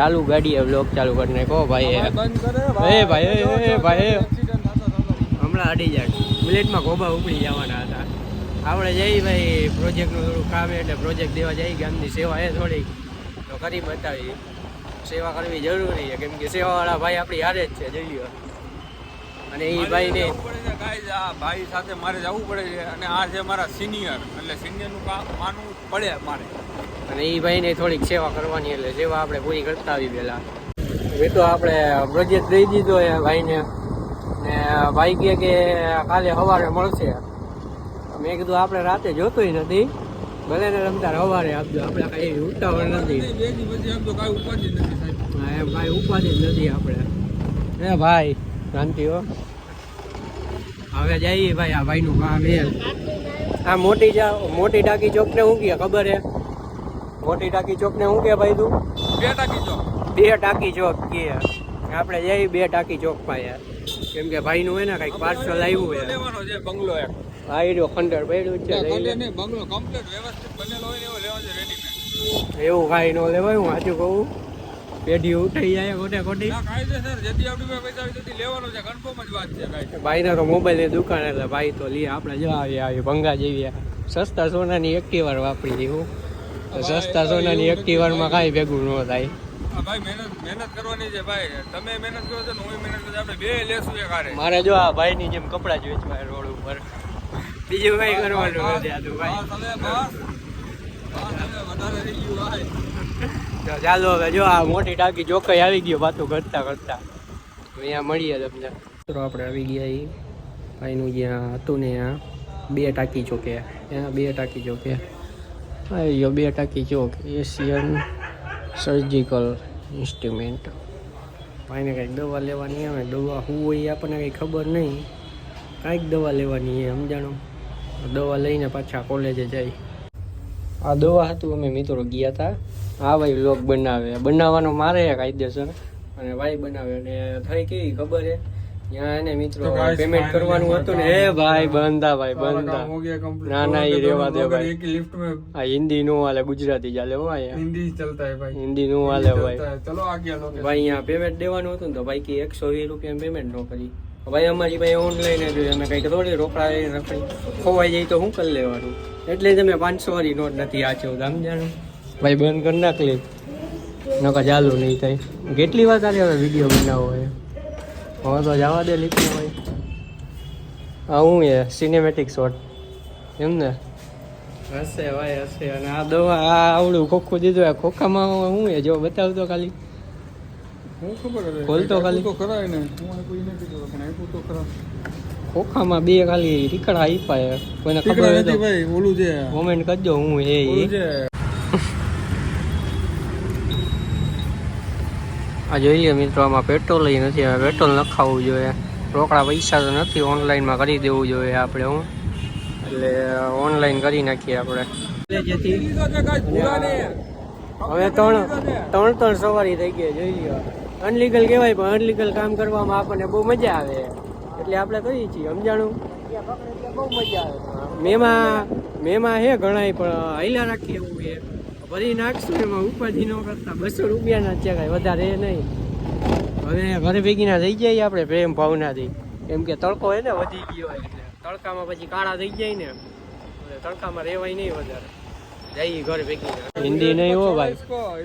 ચાલુ ગાડીએ બ્લોક ચાલુ કરી નાખો. ભાઈ એ ભાઈ, એ, ભાઈ. હમણાં અડી જાય. બુલેટમાં ગોબા ઉપડી જવાના હતા. આપણે જઈ ભાઈ પ્રોજેક્ટનું થોડું કામ એટલે પ્રોજેક્ટ દેવા જઈ ગામની સેવા એ થોડીક. તો કરી બતાવી. સેવા કરવી જરૂરી છે. કેમ કે સેવાવાળા ભાઈ આપણી હારે જ છે જોઈ અને એ ભાઈને ભાઈ સાથે મારે જવું પડે છે. અને આ છે મારા સિનિયર એટલે સિનિયરનું કામ માનવું પડે મારે. અને એ ભાઈને થોડીક સેવા કરવાની એટલે સેવા આપણે પૂરી કરતા આવી પહેલાં. એ તો આપણે પ્રોજેક્ટ દઈ દીધો એ ભાઈને. ને ભાઈ કહે કે કાલે સવારે મળશે. મેં કીધું આપણે રાતે જોતોય નથી. ભલે ને રમતા સવારે આપજો. આપણે કાંઈ ઉતાવળ નથી. હા એમ ભાઈ ઉપાધિ જ નથી આપણે. હે ભાઈ શાંતિ હો. હવે જઈએ ભાઈ આ ભાઈનું કામ એ આ મોટી મોટી ટાંકી ચોકને શું કહે ખબર હે? મોટી ટાંકી ચોકને શું કે ભાઈ તું? બે ટાંકી ચોક. બે ટાંકી ચોક કે. આપણે જઈ બે ટાંકી ચોકમાં યાર કેમ કે ભાઈનું હોય ને કંઈક પાર્સલ આવ્યું હોય. લેવાનો છે બંગલો એક. ભાઈ રહ્યો ખંડર પડ્યું છે લઈ ખંડે લે. નહીં, બંગલો કમ્પ્લીટ વ્યવસ્થિત બનેલો હોય એવો લેવાનો છે રેડીમેડ એવું કાંઈ ન લેવાય હું સાચું કહું. પેઢી ઉઠાઈ જાય ખોટે ખોટી. ના કાયદેસર જેથી આપણી પાસે હોય તેથી લેવાનો છે કન્ફર્મ જ વાત છે કાંઈ ભાઈને તો મોબાઈલની દુકાન એટલે ભાઈ તો લે આપણે જવા આવી આવી ભંગા જેવી સસ્તા સોનાની એક્ટિવાર વાપરી દીધું સસ્તા સોનાની એક્ટિવારમાં કાંઈ ભેગું ન થાય. ભાઈ મહેનત મહેનત કરવાની છે ભાઈ. તમે મહેનત કરો છો ને હું મહેનત કરું આપણે બે લેશું એક હારે. મારે જો આ ભાઈની જેમ કપડાં જ વેચવાય રોડ ઉપર. બીજું કઈ કરવાનું નથી ભાઈ. ચાલો હવે જો આ મોટી ટાંકી ચોખ્ખાઈ આવી ગયો વાતો કરતા કરતા અહીંયા મળીએ તમને. મિત્રો આપણે આવી ગયા એ ભાઈનું જ્યાં હતું ને ત્યાં બે ટાંકી ચોકે ત્યાં બે ટાંકી ચોકે ગયો બે ટાંકી ચોક એશિયન સર્જિકલ ઇન્સ્ટ્રુમેન્ટ ભાઈને કંઈક દવા લેવાની આવે દવા શું હોય એ આપણને કંઈ ખબર નહીં. કાંઈક દવા લેવાની એ સમજાણો? દવા લઈને પાછા કોલેજે જાય. આ દવા હતું અમે મિત્રો ગયા હતા આ ભાઈ લોક બનાવે. બનાવવાનો મારે કાયદેસર. અને ભાઈ બનાવે. અને થઈ કેવી ખબર હે ત્યાં મિત્રો પેમેન્ટ કરવાનું હતું ને. એ ભાઈ બંધા ભાઈ બંધા. ના ના એ રેવા દે હિન્દી નો હાલે ગુજરાતી ચાલે હો હિન્દી ચલતા ભાઈ. હિન્દી નો હાલે ભાઈ. ચલો ભાઈ અહીંયા પેમેન્ટ દેવાનું હતું ને તો ભાઈ કે 120 રૂપિયા પેમેન્ટ નો કરી. ભાઈ અમારી ભાઈ ઓનલાઈન જ અમે કઈ થોડી રોકડા રખાઈ ખોવાઈ જાય તો શું કરી લેવાનું? એટલે તમે પાંચસો વાળી નોટ નથી આચવું સમજાણું? ભાઈ બંધ કરી નાખ લે નકા ચાલુ નહીં થાય. કેટલી વાર તારે હવે વીડિયો બનાવો હોય હવે તો જવા દે લીધું ભાઈ. આ હું એ સિનેમેટિક શોટ એમ ને? હશે ભાઈ હશે. અને આ દવા આ આવડું ખોખું દીધું આ ખોખામાં હું એ જો બતાવતો ખાલી. હું ખબર હવે તો ખાલી. તો ખરા એને. હું આપ્યું નથી ખબર પણ આપ્યું તો ખરા. ખોખામાં બે ખાલી રીકડા આપ્યા. કોઈને ખબર નથી તો ભાઈ ઓલું છે કોમેન્ટ કરજો હું એ આ જોઈએ મિત્રો આમાં પેટ્રોલ લઈ નથી હવે પેટ્રોલ નખાવવું જોઈએ. રોકડા પૈસા તો નથી ઓનલાઈનમાં કરી દેવું જોઈએ આપણે હું. એટલે ઓનલાઈન કરી નાખીએ આપણે. હવે ત્રણ ત્રણ ત્રણ સવારી થઈ ગઈ જોઈ લો અનલીગલ કહેવાય પણ અનલીગલ કામ કરવામાં આપણને બહુ મજા આવે. એટલે આપણે કરીએ છીએ સમજાણું? બહુ મજા આવે. મેમાં મેમાં હે ઘણાય પણ હૈલા રાખીએ એવું છે. ભરી નાખશું એમાં ઉપાધિ ન કરતા. બસો રૂપિયાના ત્યાં કાંઈ વધારે નહીં. હવે ઘરે ભેગીના થઈ જાય આપણે પ્રેમ ભાવનાથી. એમ કે તડકો હે ને વધી ગયો એટલે. તડકામાં પછી કાળા થઈ જાય ને. તડકામાં રહેવાય નહીં વધારે. જઈએ ઘર ભેગી હિન્દી નહીં હો ભાઈ.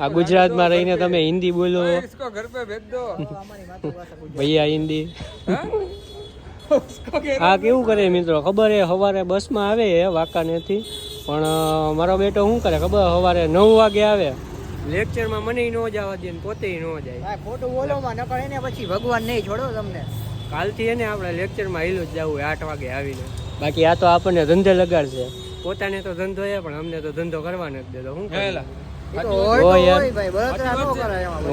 આ ગુજરાતમાં રહીને તમે હિન્દી બોલો. ભૈયા હિન્દી. આ કેવું કરે મિત્રો? ખબર એ સવારે બસમાં આવે એ વાંકાનેથી પણ મારો બેટો શું કરે ખબર? સવારે નવ વાગે આવે. લેક્ચરમાં મને ન જવા દે ને પોતે ન જાય. ભાઈ ખોટું બોલવામાં નકળ એને પછી ભગવાન નહીં છોડો તમને. કાલથી એને આપણે લેક્ચરમાં હેલું જ જવું આઠ વાગે આવીને. બાકી આ તો આપણને ધંધે લગાડશે. પોતાને તો ધંધો એ પણ અમને તો ધંધો કરવા નથી દેતો. શું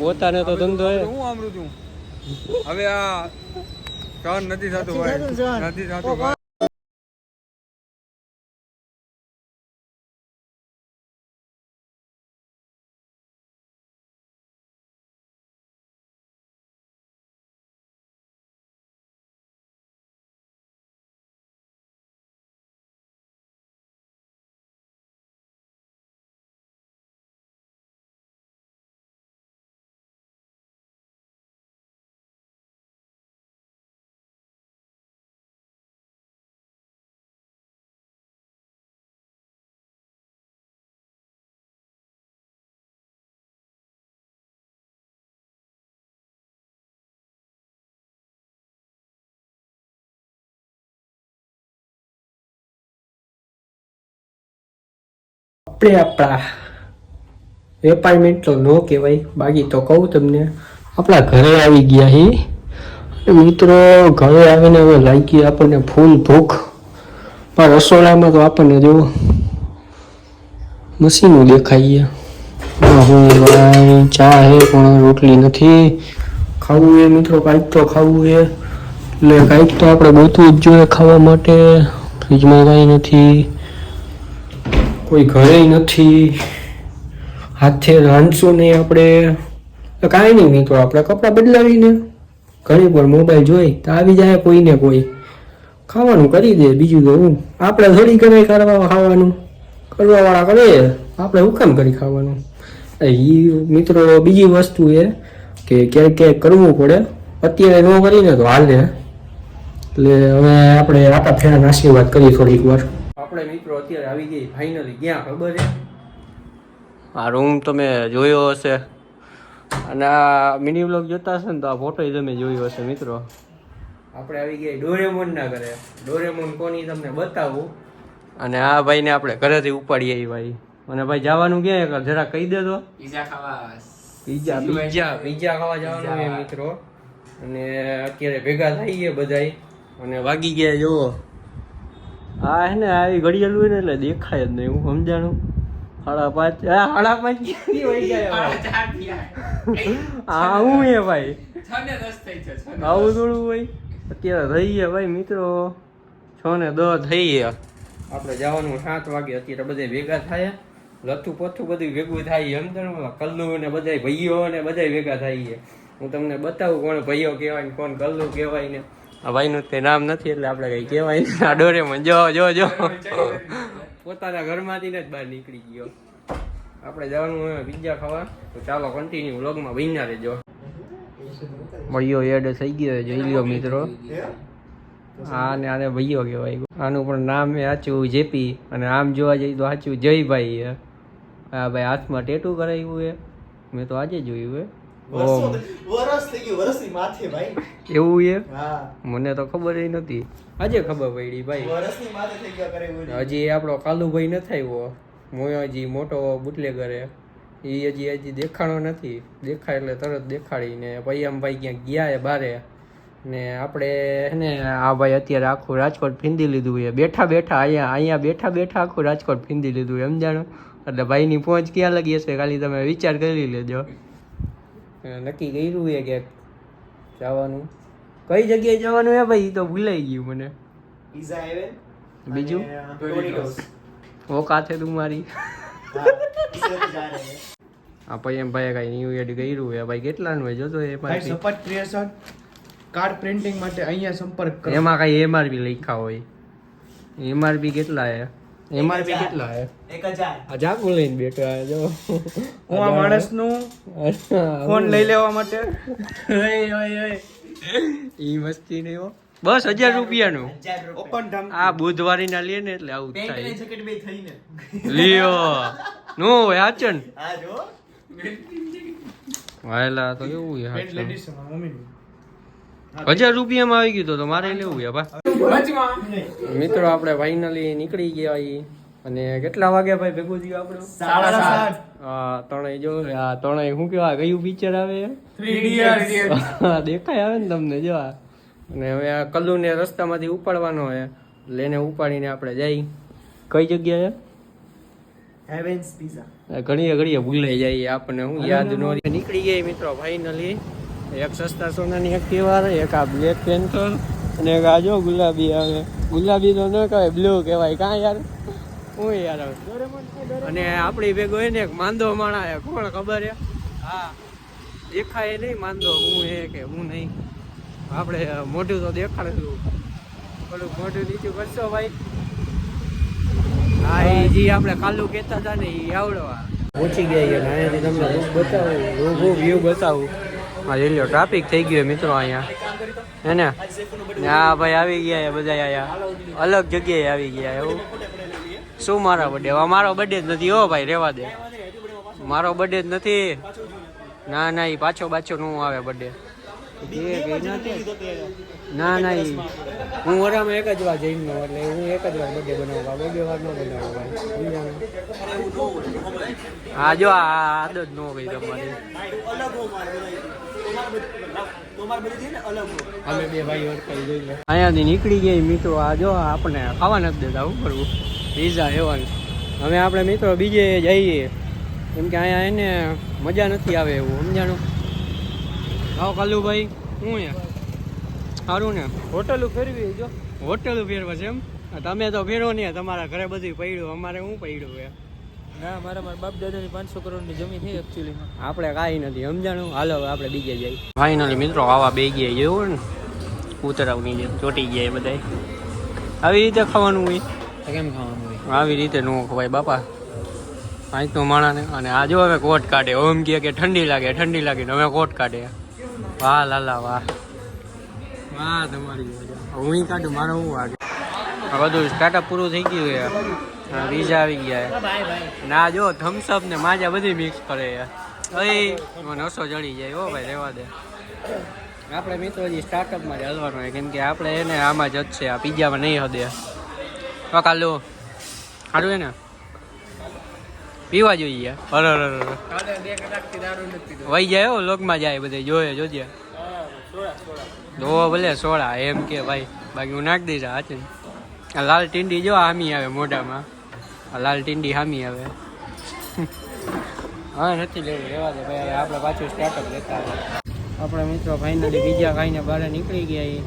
પોતાને તો ધંધો છે હું. આમરું છું હવે આ સહન નથી થતું. ભાઈ નથી થતું આપણે આપણા એપાર્ટમેન્ટ તો ન કહેવાય. બાકી તો કહું તમને, આપણા ઘરે આવી ગયા હી. મિત્રો, ઘરે આવીને હવે લાગી આપણને ફૂલ ભૂખ. પણ રસોડામાં તો આપણને જો મશીનું દેખાઈએ ચા હે, પણ રોટલી નથી. ખાવું એ મિત્રો, કાંઈક તો ખાવું એ એટલે કાંઈક તો આપણે ગોતવું જ જોઈએ ખાવા માટે. ફ્રીજમાં કાંઈ નથી. કોઈ ઘરે નથી, હાથે રાંધશું નહીં આપણે. કાંઈ નહીં મિત્રો આપણે કપડાં બદલાવીને ઘણી પર મોબાઈલ જોઈ તો આવી જાય કોઈને કોઈ. ખાવાનું કરી દે, બીજું તો હું. આપણે થોડી કરે કરવા ખાવાનું. કરવાવાળા કરે, આપણે હુકામ કરી ખાવાનું? એ મિત્રો, બીજી વસ્તુ એ કે ક્યારેક ક્યારેક કરવું પડે. અત્યારે ન કરીને તો હાલે. એટલે હવે આપણે આટા ફેરાના આશીર્વાદ કરીએ થોડીક વાર. આપણે મિત્રો અત્યારે આવી ગઈ ફાઇનલી ક્યાં? ખબર છે? આ રૂમ તમે જોયો હશે. અને આ મિની બ્લોગ જોતા હશે ને તો આ ફોટો તમે જોયો હશે મિત્રો. આપણે આવી ગયા ડોરેમોન ના ઘરે. ડોરેમોન કોની તમને બતાવું? અને આ ભાઈને આપણે ઘરેથી ઉપાડી આવી ભાઈ અને ભાઈ જવાનું ક્યાં? જરા કહી દેજો. પીઝા ખાવા પીઝા પીઝા. પીઝા ખાવા જવાનું મિત્રો. અને અત્યારે ભેગા થઈએ બધાય. અને વાગી ગયા જુઓ. આ હે ને આવી ઘડિયાળ હોય ને એટલે દેખાય જ નહીં હું સમજાણું? સાડા પાંચ સાડા પાંચ ક્યાંથી વહી ગયા ભાઈ? હું એ ભાઈ? આવું થોડું હોય? અત્યારે રહીએ ભાઈ મિત્રો. છ ને દસ થઈ ગયા. આપણે જવાનું સાત વાગે અત્યારે બધા ભેગા થાય. લથું પથું બધું ભેગું થાય સમજણ કલ્લુ ને બધા ભાઈઓ ને બધા ભેગા થાય હું તમને બતાવું કોણ ભાઈઓ કહેવાય ને કોણ કલ્લુ કહેવાય ને. ભાઈનું તે નામ નથી એટલે આપણે કઈ કહેવાય ને આ ડોરેમોન, જો જો જો. પોતાના ઘરમાંથી જ બહાર નીકળી ગયો. આપણે જવાનું હોય પિઝા ખાવા. તો ચાલો કન્ટિન્યુ વ્લોગમાં બન્યા રહેજો. ભાઈઓ એડ થઈ ગયો જોઈ લ્યો મિત્રો. આ ને આને ભાઈઓ કહેવાય. આનું પણ નામ એ સાચું જેપી અને આમ જોવા જઈએ તો સાચું જયભાઈ હા ભાઈ હાથમાં ટેટુ કરાવ્યું એ મેં તો આજે જોયું હે એવું એ? મને તો ખબર નથી આજે ખબર પડી ભાઈ. હજી આપણો કાલુભાઈ નથી આવ્યો. હું હજી મોટો બુટલેગર એ એ હજી હજી દેખાણો નથી. દેખાય એટલે તરત દેખાડીને પૈયામભાઈ ક્યાંક ગયા એ બારે. ને આપણે ને આ ભાઈ અત્યારે આખું રાજકોટ ફીંદી લીધું છે. બેઠા બેઠા અહીંયા અહીંયા બેઠા બેઠા આખું રાજકોટ ફીંદી લીધું એમ જાણો એટલે ભાઈની પહોંચ ક્યાં લગી હશે? ખાલી તમે વિચાર કરી લેજો. નક્કી કર્યું એ ક્યાંક જવાનું. કઈ જગ્યાએ જવાનું હે ભાઈ તો ભૂલાઈ ગયું મને. પીઝા હેવન બીજું? ઓ કાથે તું મારી. આ ભાઈ એમ ભાઈ કઈ ન્યુ એડ કર્યું એ ભાઈ કેટલાનું હે જોતો એ ભાઈ સપોર્ટ ક્રિએશન કાર્ડ પ્રિન્ટિંગ માટે અહીંયા સંપર્ક કરો. એમાં કઈ એમઆરપી લખ્યા હોય. એમઆરપી કેટલા હે? એમાં બી કેટલા હે? 1000 જાગુ લઈને બેઠા જો. હું આ માણસ ફોન લઈ લેવા માટે? ઓય ઓય ઓય. ઈ મસ્તી ને હો બસ હજાર રૂપિયાનું. ઓપન ધામ આ બુધવારી ના લે ને એટલે આવું થાય. જેકેટ બે થઈને. લ્યો. નો આચન હા જો. વાયલા તો કેવું યાર લેડીસ મમ્મી હજાર રૂપિયામાં આવી ગયું તો મારે લેવું છે ભાઈ મિત્રો આપણે ફાઇનલી નીકળી ગયા ઈ. અને કેટલા વાગ્યા ભાઈ ભેગું થયું આપણે? સાડા સાત. ત્રણેય જો આ ત્રણેય શું કેવા કયું પિક્ચર આવે? દેખાય આવે ને તમને જો અને હવે આ કલ્લુને રસ્તામાંથી ઉપાડવાનો છે. લેને ઉપાડીને આપણે જઈ. કઈ જગ્યાએ? હેવન્સ પીઝા ઘડીએ ભૂલાઈ જાય આપણને હું યાદ ન નીકળી ગઈ મિત્રો ફાઇનલી એક સસ્તા સોનાની એક્ટિવા એક આ બ્લેક પેન્થર અને એક આ જો ગુલાબી આવે. ગુલાબી તો ન કહેવાય બ્લુ કહેવાય. કાં યાર? હું યાર. અને આપણી ભેગો હોય ને એક માંદો માણા હે કોણ ખબર હે? હા. દેખાય નહીં માંદો. હું હે કે હું નહીં? આપણે મોઢું તો દેખાડેલું. પેલું મોઢું નીચું કરશો ભાઈ? હા એ જે આપણે કાલુ કહેતા હતા ને એ આવડવા પહોંચી ગયા અહીંયાથી તમને રૂપ બતાવું રૂપ વ્યૂ બતાવું. જોઈ ટ્રાફિક થઈ ગયો મિત્રો અહીંયા. હે ને? હા ભાઈ આવી ગયા બધા અહીંયા. અલગ જગ્યાએ આવી ગયા એવું? શું મારા બર્થડે મારો બર્થડે જ નથી હો ભાઈ, રેવા દે. મારો બર્થડે જ નથી. ના ના એ પાછો પાછો નું આવે બર્થડે ના ના એ હું વરામાં એક જ વાર જઈને એટલે હું એક જ વાર બર્થડે બનાવવા બે વાર ન બનાવવા હા જો આ આદત ન હોય તમારી. અમે બે ભાઈ અટકાઈ જઈએ અહીંયાથી નીકળી ગઈ મિત્રો. આ જો આપણે ખાવા નથી દેતા શું કરવું પીઝા હેવાનું હવે આપણે મિત્રો બીજે જઈએ. કેમ કે અહીંયા એને મજા નથી આવે એવું સમજાણું? આવો કાલુભાઈ શું યાર સારું ને? હોટલો ફેરવી જો હોટલ ફેરવા છે એમ? તમે તો ફેરો નહીં તમારા ઘરે બધું પડ્યું અમારે શું પડ્યું છે? ના મારા મારા બાપ દાદાની પાંચસો કરોડની જમીન છે એકચ્યુઅલીમાં આપણે કાંઈ નથી સમજાણું? હાલો હવે આપણે બીજે જઈએ. ફાઇનલી મિત્રો આવા બે ગયા જેવું ને ઉતરાવની જેમ ચોટી ગયા બધા આવી રીતે ખાવાનું હોય. કેમ ખાવાનું હોય? આવી રીતે ન ખવાય બાપા. પાંચ તો માણાને અને આ જો હવે કોટ કાઢે. ઓમ કહે કે ઠંડી લાગે ઠંડી લાગે ને હવે કોટ કાઢે. વાહ લાલા વાહ. વાહ તમારી. હું કાઢું મારો હું વાગે? આ બધું સ્ટાર્ટઅપ પૂરું થઈ ગયું આ વિઝા આવી ગયા ના જો થમ્સઅપ ને માજા બધી મિક્સ કરે ભાઈ નસો ચડી જાય હો ભાઈ રહેવા દે. આપણે મિત્રો હજી સ્ટાર્ટઅપમાં જ હલવાનું હોય કેમ કે આપણે એને આમાં જ છે આ પિઝામાં નહીં હદે. તો કાલુ. સારું એને ને? પીવા જોઈએ. અરે અરે વહી જાય હો લોકમાં જાય બધે જોયે જોજે. દો ભલે સોળા એમ કે ભાઈ બાકી હું નાખી દઈશ આ લાલ ટીંડી જો આમી આવે મોઢામાં. લાલ ટીંડી હામી આવે હા નથી લેવું રહેવા દે ભાઈ આપણે પાછું સ્ટાર્ટઅપ લેતા આપણે મિત્રો ફાઇનલી બીજા ખાઈને બહાર નીકળી ગયા એ.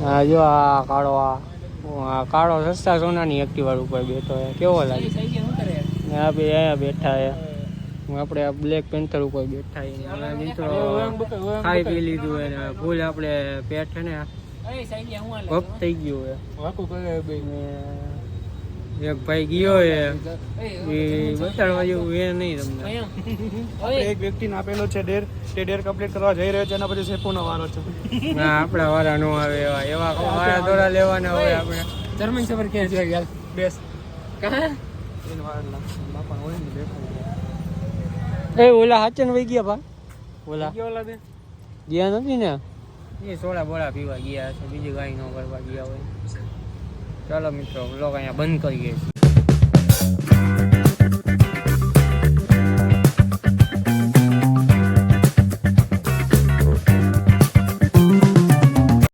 હા જો આ કાળો આ કાળો સસ્તા સોનાની એક્ટિવા ઉપર બેઠો હે કેવો લાગે? આ બે અહીંયા બેઠા હે હું આપણે આ બ્લેક પેન્થર ઉપર બેઠા હે મિત્રો ખાઈ પી લીધું હે ભૂલ આપણે પેટ છે ને કપ થઈ ગયું હે એક ભાઈ ગયો એ. બતાડવા જેવું એ નહીં તમને. એક વ્યક્તિને આપેલો છે ડેર તે ડેર કમ્પ્લીટ કરવા જઈ રહ્યો છે એના પછી સેપોનો વારો છે. ના આપણા વાળા નો આવે એવા. એવા વાળા દોરા લેવાના હોય આપણે. જર્મન સફર ક્યાં છે યાર? બેસ. કાં? એને વાર લાગશે બાપા હોય ને બેઠો એ ઓલા હાચન વઈ ગયા ભા? ઓલા. ગયો ઓલા બે? ગયા નથી ને? એ સોળા બોળા પીવા ગયા છે બીજું કાંઈ ન કરવા ગયા હોય. ચાલો મિત્રો વ્લોગ અહીંયા બંધ કરીએ છીએ